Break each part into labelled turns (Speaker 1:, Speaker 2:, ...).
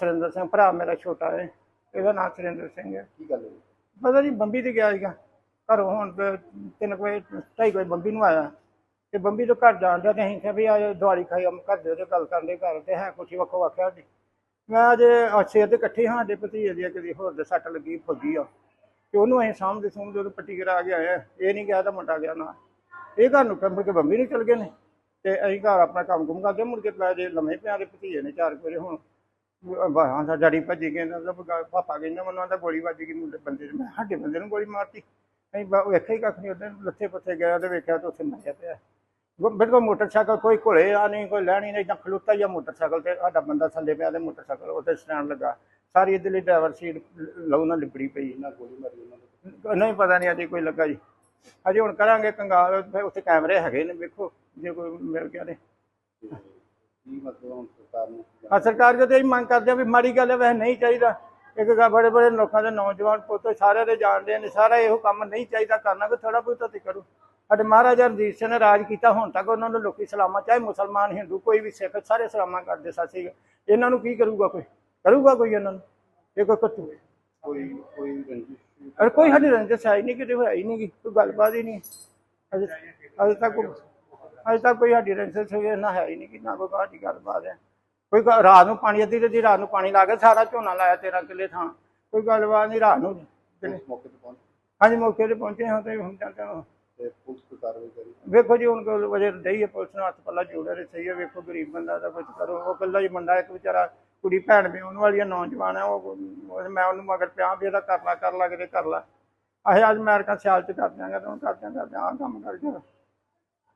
Speaker 1: ਸੁਰਿੰਦਰ ਸਿੰਘ ਭਰਾ ਮੇਰਾ ਛੋਟਾ ਹੈ ਇਹਦਾ ਨਾਮ ਸੁਰਿੰਦਰ ਸਿੰਘ ਹੈ।
Speaker 2: ਕੀ ਗੱਲ ਹੋਈ?
Speaker 1: ਪਤਾ ਨਹੀਂ ਬੰਬੀ ਤੇ ਗਿਆ ਸੀਗਾ। ਘਰੋਂ ਹੁਣ ਤੇ ਤਿੰਨ ਕੁ ਵਜੇ ਢਾਈ ਕੁ ਵਜੇ ਬੰਬੀ ਨੂੰ ਆਇਆ। ਤੇ ਬੰਬੀ ਤੋਂ ਘਰ ਜਾਣ ਦਾ ਤੇ ਅਸੀਂ ਕਿਹਾ ਵੀ ਆ ਦਿਵਾਲੀ ਖਾਈ ਹਮ ਘਰ ਦੇ ਉਹਦੇ ਗੱਲ ਕਰਨ ਦੇ ਘਰ ਤੇ ਹੈ ਕੁਛ ਵੱਖੋ ਵੱਖਿਆ ਜੀ ਮੈਂ ਅਜੇ ਸਵੇਰ ਦੇ ਇਕੱਠੇ ਹਾਂ ਦੇ ਭਤੀਜੇ ਦੀ ਕਦੀ ਹੋਰ ਦੇ ਸੱਟ ਲੱਗੀ ਫੌਜੀ ਆ। ਤੇ ਉਹਨੂੰ ਅਸੀਂ ਸਾਹਮਣੇ ਸਾਹਮਣੇ ਉਹਨੂੰ ਪੱਟੀ ਕਰਾ ਕੇ ਆਇਆ ਇਹ ਨਹੀਂ ਕਿਹਾ ਤਾਂ ਮੁੰਡਾ ਗਿਆ ਨਾ। ਇਹ ਘਰ ਨੂੰ ਕੰਮ ਕੇ ਬੰਬੀ ਨੂੰ ਚਲ ਗਏ ਨੇ। ਤੇ ਅਸੀਂ ਘਰ ਆਪਣਾ ਕੰਮ ਕੁਮ ਕਰਦੇ ਮੁੜ ਕੇ ਪੈ ਜੇ ਲੰਮੇ ਪਿਆ ਦੇ ਭਤੀਜੇ ਨੇ ਚਾਰ ਕੁ ਵਜੇ ਹੁਣ। ਬਾਹਾਂ ਦਾ ਡੈਡੀ ਭੱਜੀ ਗਏ ਨਾ ਪਾਪਾ ਕਹਿੰਦਾ ਮੈਨੂੰ ਆਂਦਾ ਗੋਲੀ ਵੱਜ ਗਈ, ਮੁੰਡੇ ਬੰਦੇ ਨੂੰ, ਮੈਂ ਸਾਡੇ ਬੰਦੇ ਨੂੰ ਗੋਲੀ ਮਾਰਤੀ। ਅਸੀਂ ਵੇਖਿਆ ਹੀ ਕੱਖ ਨਹੀਂ ਉਹਦੇ ਲੱਥੇ ਪੱਥੇ ਗਿਆ ਤੇ ਵੇਖਿਆ ਤਾਂ ਉੱਥੇ ਮਰਿਆ ਪਿਆ। ਬਿਲਕੁਲ ਮੋਟਰਸਾਈਕਲ ਕੋਈ ਘੁਲੇ ਆ ਨਹੀਂ, ਕੋਈ ਲੈਣੀ ਨਹੀਂ ਜਾਂ ਖਲੁੱਤਾ ਹੀ ਮੋਟਰਸਾਈਕਲ ਤੇ, ਸਾਡਾ ਬੰਦਾ ਥੱਲੇ ਪਿਆ ਤੇ ਮੋਟਰਸਾਈਕਲ ਉੱਤੇ ਸਟੈਂਡ ਲੱਗਾ। ਸਾਰੀ ਇਧਰਲੀ ਡਰਾਈਵਰ ਸੀਟ ਲਹੂ ਨਾਲ ਲਿਬੜੀ ਪਈ
Speaker 2: ਨਾ ਗੋਲੀ ਮਾਰੀ ਉਹਨਾਂ
Speaker 1: ਨਹੀਂ ਪਤਾ ਨਹੀਂ ਅਜੇ ਕੋਈ ਲੱਗਾ ਜੀ। ਅਜੇ ਹੁਣ ਕਰਾਂਗੇ, ਕੰਗਾਲ ਫਿਰ ਉੱਥੇ ਕੈਮਰੇ ਹੈਗੇ ਨੇ, ਵੇਖੋ, ਜੇ ਕੋਈ ਮਿਲ ਗਿਆ ਤੇ
Speaker 2: ਤੇ। ਕੀ ਮਤਲਬ ਹੁਣ ਸਰਕਾਰ ਨੂੰ ਕੀ
Speaker 1: ਆ ਸਰਕਾਰ ਕੋਲ ਤੇ ਇਹ ਮੰਗ ਕਰਦੇ ਆ ਵੀ ਮਾੜੀ ਗੱਲ ਹੈ ਵੈਸੇ ਨਹੀਂ ਚਾਹੀਦਾ। ਇੱਕ ਗਾ ਬੜੇ ਬੜੇ ਲੋਕਾਂ ਦੇ ਨੌਜਵਾਨ ਪੁੱਤ ਸਾਰੇ ਦੇ ਜਾਣਦੇ ਨੇ ਸਾਰਾ ਇਹੋ ਕੰਮ ਨਹੀਂ ਚਾਹੀਦਾ ਕਰਨਾ ਕੋਈ ਥੋੜਾ ਬਹੁਤਾ ਤੇ ਕਰੋ। ਸਾਡੇ ਮਹਾਰਾਜਾ ਰਣਜੀਤ ਸਿੰਘ ਨੇ ਰਾਜ ਕੀਤਾ ਹੁਣ ਤੱਕ ਉਹਨਾਂ ਨੂੰ ਲੋਕੀ ਸਲਾਮਾ ਚਾਹੇ ਮੁਸਲਮਾਨ ਹਿੰਦੂ ਕੋਈ ਵੀ ਸਿੱਖ ਸਾਰੇ ਸਲਾਮਾ ਕਰਦੇ ਸਾਸੀ ਇਹਨਾਂ ਨੂੰ ਕੀ ਕਰੂਗਾ ਕੋਈ? ਕਰੂਗਾ ਕੋਈ ਇਹਨਾਂ ਨੂੰ? ਇਹ ਕੋਈ ਕੱਟੂ
Speaker 2: ਕੋਈ ਕੋਈ ਰੰਜਿਸ਼
Speaker 1: ਅਰੇ ਕੋਈ ਸਾਡੀ ਰੰਜਿਸ਼ ਹੀ ਨਹੀਂ ਕਿਤੇ ਹੋਇਆ ਹੀ ਨਹੀਂ ਕੋਈ ਗੱਲਬਾਤ ਹੀ ਨਹੀਂ। ਅਜੇ ਅਜੇ ਤੱਕ ਕੋਈ- ਅਜੇ ਤੱਕ ਕੋਈ ਸਾਡੀ ਹੋਈ ਨਾ ਹੈ ਹੀ ਨਹੀਂ ਕਿ ਨਾ ਕੋਈ ਸਾਡੀ ਗੱਲਬਾਤ ਹੈ। ਕੋਈ ਗ- ਰਾਤ ਨੂੰ ਪਾਣੀ ਅੱਧੀ ਅੱਧੀ ਰਾਤ ਨੂੰ ਪਾਣੀ ਲਾ ਕੇ ਸਾਰਾ ਝੋਨਾ ਲਾਇਆ 13 ਕਿੱਲੇ ਥਾਂ। ਕੋਈ ਗੱਲਬਾਤ ਨਹੀਂ ਰਾਤ ਨੂੰ
Speaker 2: ਇਸ ਮੌਕੇ ਤੇ ਪਹੁੰਚ?
Speaker 1: ਹਾਂਜੀ ਮੌਕੇ ਤੇ ਪਹੁੰਚੇ ਹਾਂ ਤੇ ਹੁਣ ਜਾਂਦੇ ਹਾਂ।
Speaker 2: ਤੇ ਪੁਲਿਸ ਕੋਈ ਕਾਰਵਾਈ ਕਰੀ?
Speaker 1: ਵੇਖੋ ਜੀ ਹੁਣ ਕੋਲ ਵਜੇ ਦਈ ਹੈ ਪੁਲਿਸ ਨੂੰ ਹੱਥ ਪੱਲਾ ਜੋੜਿਆ ਤੇ ਸਹੀ ਹੈ। ਵੇਖੋ ਗਰੀਬ ਬੰਦਾ ਦਾ ਕੁਝ ਕਰੋ। ਉਹ ਇਕੱਲਾ ਹੀ ਮੁੰਡਾ ਇੱਕ ਵਿਚਾਰਾ ਕੁੜੀ ਭੈਣ ਵੀ ਉਹਨਾਂ ਵਾਲੀ ਨੌਜਵਾਨ ਹੈ ਉਹ ਉਹ- ਮੈਂ ਉਹਨੂੰ ਮਗਰ ਪਿਆ ਵੀ ਇਹਦਾ ਕਰ ਲਾ ਕਰ ਲਾ ਕਿਤੇ ਕਰ ਲਾ। ਅਸੀਂ ਅੱਜ ਅਮਰੀਕਾ ਸਿਆਲ ਚ ਕਰ ਦਿਆਂਗੇ ਤੇ ਹੁਣ ਕਰ ਦਿਆਂ ਕਰ ਦਿਆਂ ਆਹ ਕੰਮ ਕਰ ਜਾ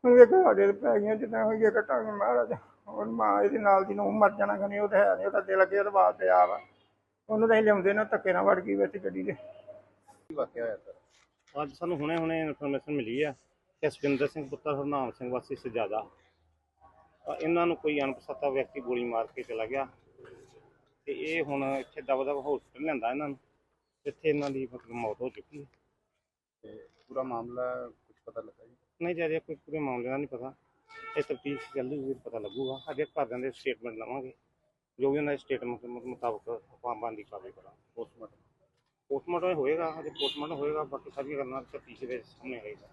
Speaker 1: ਹੁਣ ਵੇਖੋ ਸਾਡੇ ਤੇ ਪੈ ਗਈਆਂ ਜਿੱਦਾਂ ਹੋਈਏ ਕਟਾਂਗੇ ਮਹਾਰਾਜ। ਹੁਣ ਮਾਂ ਇਹਦੇ ਨਾਲ ਦੀ ਨੂੰ ਮਰ ਜਾਣਾ ਖਣੀ ਉਹ ਤਾਂ ਹੈ ਨਹੀਂ ਉਹਦਾ ਦਿਲ ਅੱਗੇ ਉਹਦੇ ਬਾਤ ਤੇ ਆ ਵਾ। ਉਹਨੂੰ ਤਾਂ ਅਸੀਂ ਲਿਆਉਂਦੇ ਨਾ ਧੱਕੇ ਨਾਲ ਵੜ ਗਈ ਵਿੱਚ ਗੱਡੀ ਦੇ।
Speaker 2: ਕੀ ਵਾਕਿਆ ਹੋਇਆ ਸਰ?
Speaker 3: ਅੱਜ ਸਾਨੂੰ ਹੁਣੇ ਹੁਣੇ ਇਨਫੋਰਮੇਸ਼ਨ ਮਿਲੀ ਹੈ ਕਿ ਸੁਖਿੰਦਰ ਸਿੰਘ ਪੁੱਤਰ ਹਰਨਾਮ ਸਿੰਘ ਵਾਸੀ ਸਜਾਦਾ। ਇਹਨਾਂ ਨੂੰ ਕੋਈ ਅਣਪਛਾਤਾ ਵਿਅਕਤੀ ਗੋਲੀ ਮਾਰ ਕੇ ਚਲਾ ਗਿਆ। ਤੇ ਇਹ ਹੁਣ ਇੱਥੇ ਦਵਾ ਹਸਪੀਟਲ ਲਿਆਂਦਾ ਇਹਨਾਂ ਨੂੰ। ਇੱਥੇ ਇਹਨਾਂ ਦੀ ਮਤਲਬ ਮੌਤ ਹੋ ਚੁੱਕੀ ਹੈ।
Speaker 2: ਤੇ ਪੂਰਾ ਮਾਮਲਾ ਕੁਝ ਪਤਾ ਲੱਗਾ ਜੀ?
Speaker 3: ਨਹੀਂ ਅਜੇ ਕੋਈ ਪੂਰੇ ਮਾਮਲੇ ਦਾ ਨਹੀਂ ਪਤਾ। ਇਹ ਤਫਤੀਸ਼ ਚੱਲਦੀ ਹੋਈ ਪਤਾ ਲੱਗੂਗਾ। ਅਜੇ ਘਰਦਿਆਂ ਦੇ ਸਟੇਟਮੈਂਟ ਲਵਾਂਗੇ। ਜੋ ਵੀ ਉਹਨਾਂ ਦੇ ਸਟੇਟਮੈਂਟ ਮੁਤਾਬਕ ਆਪਾਂ ਬੰਦੀ ਕਾਰਵਾਈ ਕਰਾਂਗੇ।
Speaker 2: ਪੋਸਟਮਾਰਟਮ
Speaker 3: ਪੋਸਟਮਾਰਟਮ ਹੋਏਗਾ ਅਜੇ ਪੋਸਟਮਾਰਟਮ ਹੋਏਗਾ ਬਾਕੀ ਸਾਰੀਆਂ ਗੱਲਾਂ ਤਫਤੀਸ਼ ਦੇ ਸਾਹਮਣੇ ਆਏਗਾ।